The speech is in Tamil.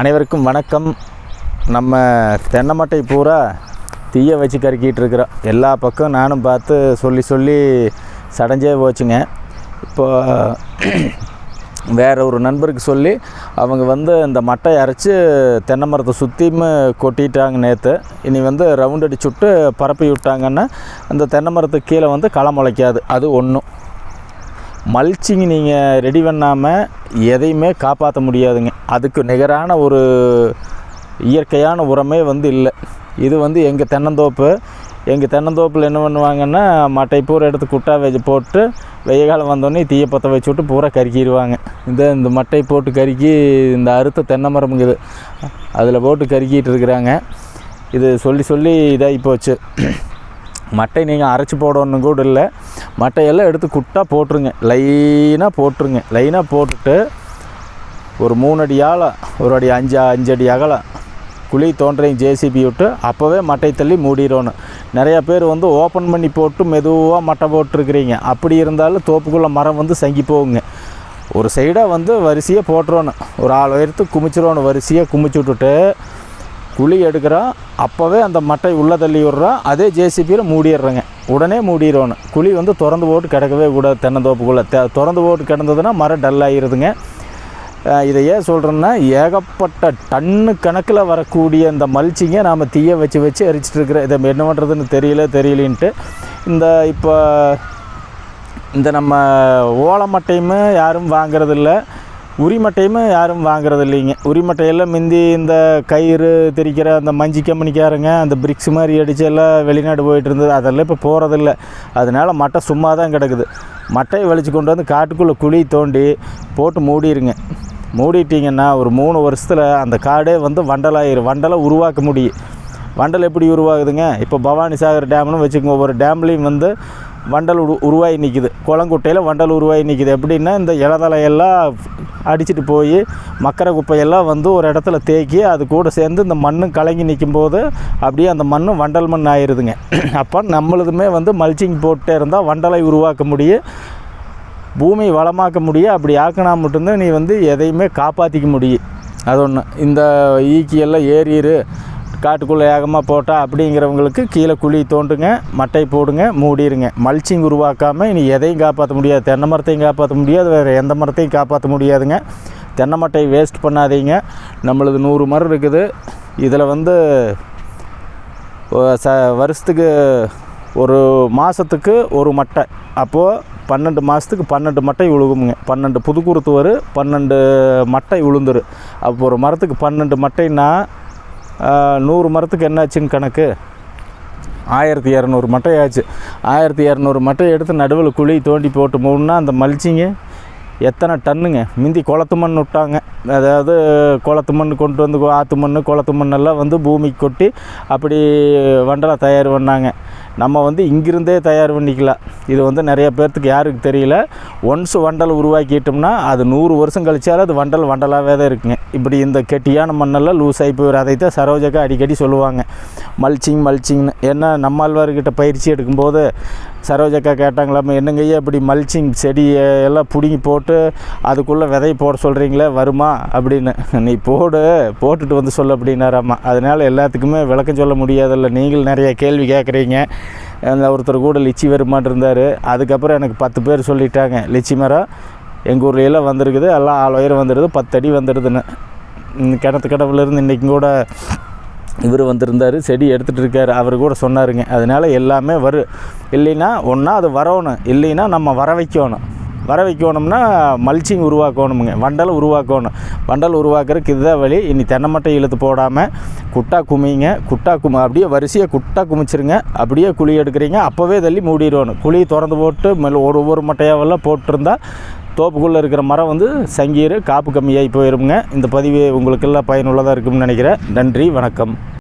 அனைவருக்கும் வணக்கம். நம்ம தென்னை மட்டை பூரா தீயை வச்சு கருக்கிட்டு இருக்கிறோம் எல்லா பக்கம் நானும் பார்த்து சொல்லி சொல்லி சடைஞ்சே போச்சுங்க. இப்போ வேற ஒரு நண்பருக்கு சொல்லி அவங்க வந்து இந்த மட்டை அரைச்சி தென்னை மரத்தை சுற்றியும் கொட்டிட்டாங்க நேற்று இனி வந்து ரவுண்ட் அடிச்சு விட்டு பரப்பி விட்டாங்கன்னா அந்த தென்னை மரத்துக்கு கீழே வந்து களை முளைக்காது. அது ஒன்றும் மல்ச்சிங் நீங்கள் ரெடி பண்ணாமல் எதையுமே காப்பாற்ற முடியாதுங்க. அதுக்கு நிகரான ஒரு இயற்கையான உரமே வந்து இல்லை. இது வந்து எங்கள் தென்னந்தோப்பு. எங்கள் தென்னந்தோப்பில் என்ன பண்ணுவாங்கன்னா மட்டை பூரா எடுத்து குட்டா வச்சு போட்டு வெய்ய காலம் வந்தோடனே தீயை பற்ற வச்சு விட்டு பூரா கருக்கிடுவாங்க இந்த இந்த மட்டை போட்டு கருக்கி இந்த அறுத்த தென்னை மரம்ங்குது. அதில் போட்டு கருக்கிட்டு இருக்கிறாங்க. இது சொல்லி சொல்லி இதாகி போச்சு. மட்டை நீங்கள் அரைச்சி போடணும் கூட இல்லை. மட்டையெல்லாம் எடுத்து குட்டா போட்டுருங்க. லைனாக போட்டுருங்க. லைனாக போட்டுட்டு ஒரு மூணு அடி ஆழம் ஒரு அடி அஞ்சு அஞ்சு அடி அகலம் குழி தோன்றையும் ஜேசிபி விட்டு அப்போவே மட்டை தள்ளி மூடிடணும். நிறையா பேர் வந்து ஓப்பன் பண்ணி போட்டு மெதுவாக மட்டை போட்டுருக்குறீங்க. அப்படி இருந்தாலும் தோப்புக்குள்ளே மரம் வந்து சங்கி போகுங்க. ஒரு சைடாக வந்து வரிசையாக போட்டுறணும். ஒரு ஆள் உயரத்து குமிச்சிடணும். வரிசையாக குமிச்சு விட்டுட்டு குழி எடுக்கிறோம் அப்போவே அந்த மட்டை உள்ளே தள்ளி விட்றோம் அதே ஜேசிபியில் மூடிடுறோங்க. உடனே மூடிடணும் குழி வந்து திறந்து போட்டு கிடக்கவே கூடாது தென்னந்தோப்புக்குள்ளே. தெ திறந்து போட்டு கிடந்ததுன்னா மரம் டல் இதை ஏன் சொல்கிறேன்னா ஏகப்பட்ட டன்னு கணக்கில் வரக்கூடிய இந்த மல்ச்சிங்கை நாம் தீயை வச்சு வச்சு எரிச்சிட்டு இருக்கிற இதை என்ன பண்ணுறதுன்னு தெரியல தெரியலின்ட்டு. இந்த இப்போ இந்த நம்ம ஓலமட்டையுமே யாரும் வாங்குறதில்ல. உரிமட்டையுமே யாரும் வாங்குறது இல்லைங்க உரிமட்டையெல்லாம் முந்தி இந்த கயிறு திரிக்கிற அந்த மஞ்சி கம்பெனிக்காரங்க அந்த பிரிக்ஸ் மாதிரி அடித்து எல்லாம் வெளிநாடு போயிட்டு இருந்தது அதெல்லாம் இப்போ போகிறதில்ல அதனால மட்டை சும்மா தான் கிடக்குது. மட்டையை வலிச்சு கொண்டு வந்து காட்டுக்குள்ளே குழி தோண்டி போட்டு மூடிடுங்க மூடிட்டிங்கன்னா ஒரு மூணு வருஷத்தில் அந்த காடே வந்து வண்டலாயிரும் வண்டலை உருவாக்க முடியும். வண்டல் எப்படி உருவாகுதுங்க? இப்போ பவானி சாகர் டேம்னு வச்சுக்கோங்க. ஒவ்வொரு டேம்லேயும் வந்து வண்டல் உரு உருவாகி நிற்கிது குளங்குட்டையில் வண்டல் உருவாகி நிற்கிது எப்படின்னா இந்த இலதலையெல்லாம் அடிச்சுட்டு போய் மக்கரை குப்பையெல்லாம் வந்து ஒரு இடத்துல தேக்கி அது கூட சேர்ந்து இந்த மண்ணும் கலங்கி நிற்கும் போது அப்படியே அந்த மண்ணும் வண்டல் மண் ஆயிடுதுங்க அப்போ நம்மளுதுமே வந்து மல்ச்சிங் போட்டே இருந்தால் வண்டலை உருவாக்க முடியும் பூமி வளமாக்க முடியும் அப்படி ஆக்கினா மட்டும்தான் நீ வந்து எதையுமே காப்பாற்றிக்க முடியும் அது ஒன்று இந்த ஈக்கியெல்லாம் ஏறிடு காட்டுக்குள்ளே ஏகமாக போட்டால் அப்படிங்கிறவங்களுக்கு கீழே குழி தோண்டுங்க மட்டை போடுங்க மூடிடுங்க மல்ச்சிங் உருவாக்காமல் இனி எதையும் காப்பாற்ற முடியாது. தென்னை மரத்தையும் காப்பாற்ற முடியாது வேறு எந்த மரத்தையும் காப்பாற்ற முடியாதுங்க. தென்னை மட்டையை வேஸ்ட் பண்ணாதீங்க. நம்மளது நூறு மரம் இருக்குது. இதில் வந்து ச வருஷத்துக்கு ஒரு மாதத்துக்கு ஒரு மட்டை. அப்போது பன்னெண்டு மாதத்துக்கு பன்னெண்டு மட்டை உழுகுமுங்க. பன்னெண்டு புதுக்குறுத்து வரும் பன்னெண்டு மட்டை உளுந்துரு. அப்போ ஒரு மரத்துக்கு பன்னெண்டு மட்டைன்னா நூறு மரத்துக்கு என்னாச்சுன்னு கணக்கு? ஆயிரத்தி இரநூறு மட்டை ஆச்சு ஆயிரத்தி இரநூறு மட்டை எடுத்து நடுவில் குழி தோண்டி போட்டு மூணுனா அந்த மல்ச்சிங்க எத்தனை டன்னுங்க? மிந்தி குளத்து மண் விட்டாங்க. அதாவது குளத்து மண் கொண்டு வந்து ஆற்று மண் குளத்து மண்ணெல்லாம் வந்து பூமிக்கு கொட்டி அப்படி வண்டலை தயார் பண்ணாங்க. நம்ம வந்து இங்கிருந்தே தயார் பண்ணிக்கலாம். இது வந்து நிறைய பேர்த்துக்கு யாருக்கு தெரியல. ஒன்ஸ் வண்டல் உருவாக்கிட்டோம்னா அது நூறு வருஷம் கழிச்சாலும் அது வண்டல் வண்டலாகவே தான் இருக்குங்க. இப்படி இந்த கெட்டியான மண்ணெல்லாம் லூஸ் ஆகி போயிடும். அதை தான் சரோஜக்கா அடிக்கடி சொல்லுவாங்க. மல்ச்சிங் மல்ச்சிங்னு. ஏன்னா நம்மாழ்வார்கிட்ட பயிற்சி எடுக்கும்போது சரோஜக்கா கேட்டாங்களாம் என்னங்கய்யா இப்படி மல்ச்சிங் செடியை எல்லாம் பிடுங்கி போட்டு அதுக்குள்ளே விதை போட சொல்கிறீங்களே வருமா? அப்படின்னு. நீ போடு போட்டுட்டு வந்து சொல்லு அப்படின்னாராம்மா. அதனால் எல்லாத்துக்குமே விளக்கம் சொல்ல முடியாதில்ல. நீங்கள் நிறைய கேள்வி கேட்குறீங்க அந்த ஒருத்தர் கூட லிச்சி வருமான் இருந்தார். அதுக்கப்புறம் எனக்கு பத்து பேர் சொல்லிட்டாங்க லிச்சி மரம் எங்கள் ஊர்லையெல்லாம் எல்லாம் வந்திருக்குது எல்லாம் ஆள் உயரம் வந்துடுது பத்து அடி வந்துடுதுன்னு இந்த கிணத்து கடவுலேருந்து இன்றைக்கும் கூட இவர் வந்திருந்தார் செடி எடுத்துகிட்டு இருக்காரு அவர் கூட சொன்னாருங்க. அதனால் எல்லாமே வரும் இல்லைன்னா ஒன்றா அது வரணும் இல்லைன்னா நம்ம வர வைக்கணும். வர வைக்கணும்னா மல்ச்சிங் உருவாக்கணுமுங்க. வண்டல் உருவாக்கணும். வண்டல் உருவாக்குறதுக்கு இதுதான் வழி. இனி தென்னை மட்டை இழுத்து போடாமல் குட்டா குமிங்க குட்டா கும அப்படியே வரிசையாக குட்டா குமிச்சிருங்க. அப்படியே குழி எடுக்கிறீங்க. அப்போவே தள்ளி மூடிடணும். குழி திறந்து போட்டு மெல்ல ஒரு ஒவ்வொரு மட்டையாவெல்லாம் போட்டிருந்தா தோப்புக்குள்ளே இருக்கிற மரம் வந்து சங்கீர் காப்பு கம்மியாகி போயிருங்க இந்த பதிவு உங்களுக்கெல்லாம் பயனுள்ளதாக இருக்கும்னு நினைக்கிறேன். நன்றி வணக்கம்.